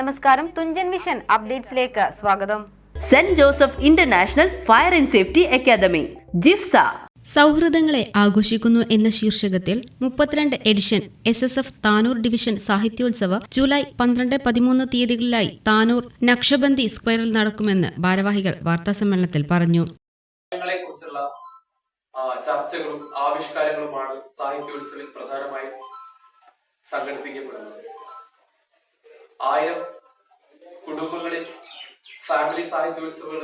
നമസ്കാരം. തുഞ്ചൻ വിഷൻ അപ്ഡേറ്റ്സിലേക്ക് സ്വാഗതം. Saint Joseph International Fire and Safety Academy JIFSA. സൗഹൃദങ്ങളെ ആഘോഷിക്കുന്നു എന്ന ശീർഷകത്തിൽ മുപ്പത്തിരണ്ട് edition S S F Tanur division സാഹിത്യോത്സവ July പന്ത്രണ്ട് പതിമൂന്ന് തീയതികളിലായി താനൂർ നക്ഷബന്ദി സ്ക്വയറിൽ നടക്കുമെന്ന് ഭാരവാഹികൾ വാർത്താസമ്മേളനത്തിൽ പറഞ്ഞു. ചർച്ചകളും ആവിഷ്കാരങ്ങളുമാണ് സാഹിത്യോത്സവിൽ പ്രധാനമായും സംഘടിപ്പിക്കപ്പെടുന്നത്. ആയിരം കുടുംബങ്ങളിൽ ഫാമിലി സാഹിത്യോത്സവങ്ങൾ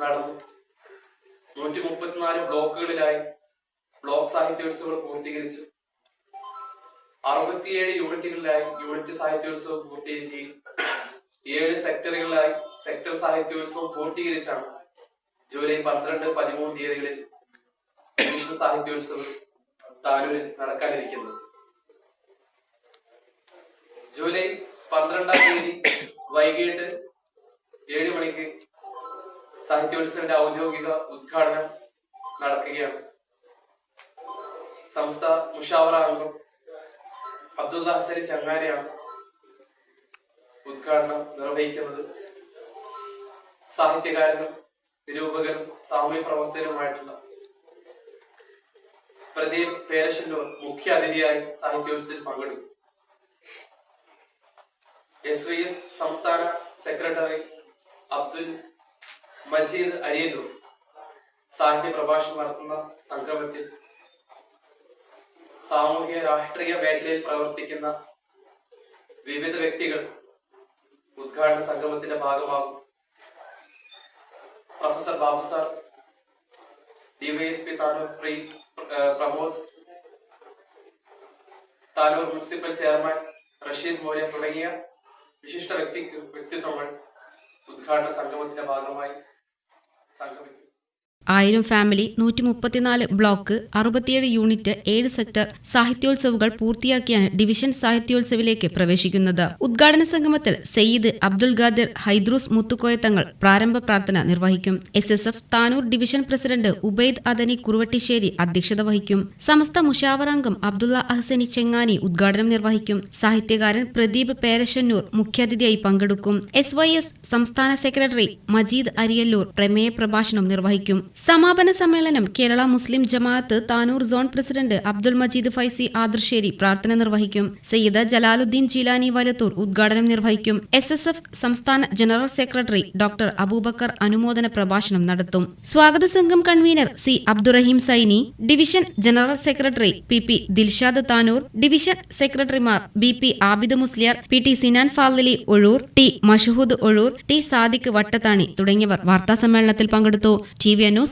നടന്നു. നൂറ്റി മുപ്പത്തിനാല് ബ്ലോക്കുകളിലായി ബ്ലോക്ക് സാഹിത്യോത്സവങ്ങൾ പൂർത്തീകരിച്ചു. അറുപത്തിയേഴ് യൂണിറ്റുകളിലായി യൂണിറ്റ് സാഹിത്യോത്സവം പൂർത്തീകരിക്കുകയും ഏഴ് സെക്ടറുകളിലായി സെക്ടർ സാഹിത്യോത്സവം പൂർത്തീകരിച്ചാണ് ജൂലൈ പന്ത്രണ്ട് പതിമൂന്ന് തീയതികളിൽ സാഹിത്യോത്സവം താനൂരിൽ നടക്കാനിരിക്കുന്നത്. ജൂലൈ പന്ത്രണ്ടാം തീയതി വൈകിട്ട് ഏഴ് മണിക്ക് സാഹിത്യോത്സവന്റെ ഔദ്യോഗിക ഉദ്ഘാടനം നടക്കുകയാണ്. സംസ്ഥ മുഷാവറ അംഗം അബ്ദുള്ള ഹസരി ചങ്ങാരിയാണ് ഉദ്ഘാടനം നിർവഹിക്കുന്നത്. സാഹിത്യകാരനും നിരൂപകനും സാമൂഹ്യ പ്രവർത്തകനുമായിട്ടുള്ള പ്രദീപ് പേരശന്റെ മുഖ്യ അതിഥിയായി സാഹിത്യോത്സവത്തിൽ പങ്കെടുക്കും. എസ് വൈ എസ് സംസ്ഥാന സെക്രട്ടറി അബ്ദുൽ മജീദ് അരിയല്ലൂർ സാഹിത്യ പ്രഭാഷണം നടത്തുന്ന സംഗമത്തിൽ സാമൂഹിക രാഷ്ട്രീയ മേഖലയിൽ പ്രവർത്തിക്കുന്ന വിവിധ വ്യക്തികൾ ഉദ്ഘാടന സംഗമത്തിന്റെ ഭാഗമാകും. Professor Babu sir DYSP Tanur pre Pramod Tanur municipal chairman Rasheed Morya തുടങ്ങിയ വിശിഷ്ട വ്യക്തി വ്യക്തിത്വങ്ങൾ ഉദ്ഘാടന സംഗമത്തിന്റെ ഭാഗമായി സംഗമിക്കും ആയിരം ഫാമിലി നൂറ്റി മുപ്പത്തിനാല് ബ്ലോക്ക് അറുപത്തിയേഴ് യൂണിറ്റ് ഏഴ് സെക്ടർ സാഹിത്യോത്സവുകൾ പൂർത്തിയാക്കിയാണ് ഡിവിഷൻ സാഹിത്യോത്സവിലേക്ക് പ്രവേശിക്കുന്നത്. ഉദ്ഘാടന സംഗമത്തിൽ സയ്യിദ് അബ്ദുൽ ഖാദിർ ഹൈദ്രൂസ് മുത്തുക്കോയത്തങ്ങൾ പ്രാരംഭ പ്രാർത്ഥന നിർവഹിക്കും. S S F Tanur division president Ubaid Adani Kuruvattissery അധ്യക്ഷത വഹിക്കും. സമസ്ത മുഷാവറാംഗം അബ്ദുള്ള അഹ്സനി ചെങ്ങാനി ഉദ്ഘാടനം നിർവഹിക്കും. സാഹിത്യകാരൻ പ്രദീപ് പേരശന്നൂർ മുഖ്യാതിഥിയായി പങ്കെടുക്കും. എസ് വൈ എസ് സംസ്ഥാന സെക്രട്ടറി മജീദ് അരിയല്ലൂർ പ്രമേയ പ്രഭാഷണം നിർവഹിക്കും. സമാപന സമ്മേളനം കേരള മുസ്ലിം ജമാഅത്ത് താനൂർ സോൺ പ്രസിഡന്റ് അബ്ദുൾ മജീദ് ഫൈസി ആദർശേരി പ്രാർത്ഥന നിർവഹിക്കും. സയ്യിദ് ജലാലുദ്ദീൻ ജീലാനി വലത്തൂർ ഉദ്ഘാടനം നിർവഹിക്കും. എസ് എസ് എഫ് സംസ്ഥാന ജനറൽ സെക്രട്ടറി ഡോക്ടർ അബൂബക്കർ അനുമോദന പ്രഭാഷണം നടത്തും. സ്വാഗത സംഘം convener C Abdurahim Saini division general secretary P P Dilshad Tanur division സെക്രട്ടറിമാർ B P Abid Musliyar P T Sinan Fadili Ozhur T Mashhood Ozhur T Sadiq Vattathani തുടങ്ങിയവർ വാർത്താസമ്മേളനത്തിൽ പങ്കെടുത്തു. T V news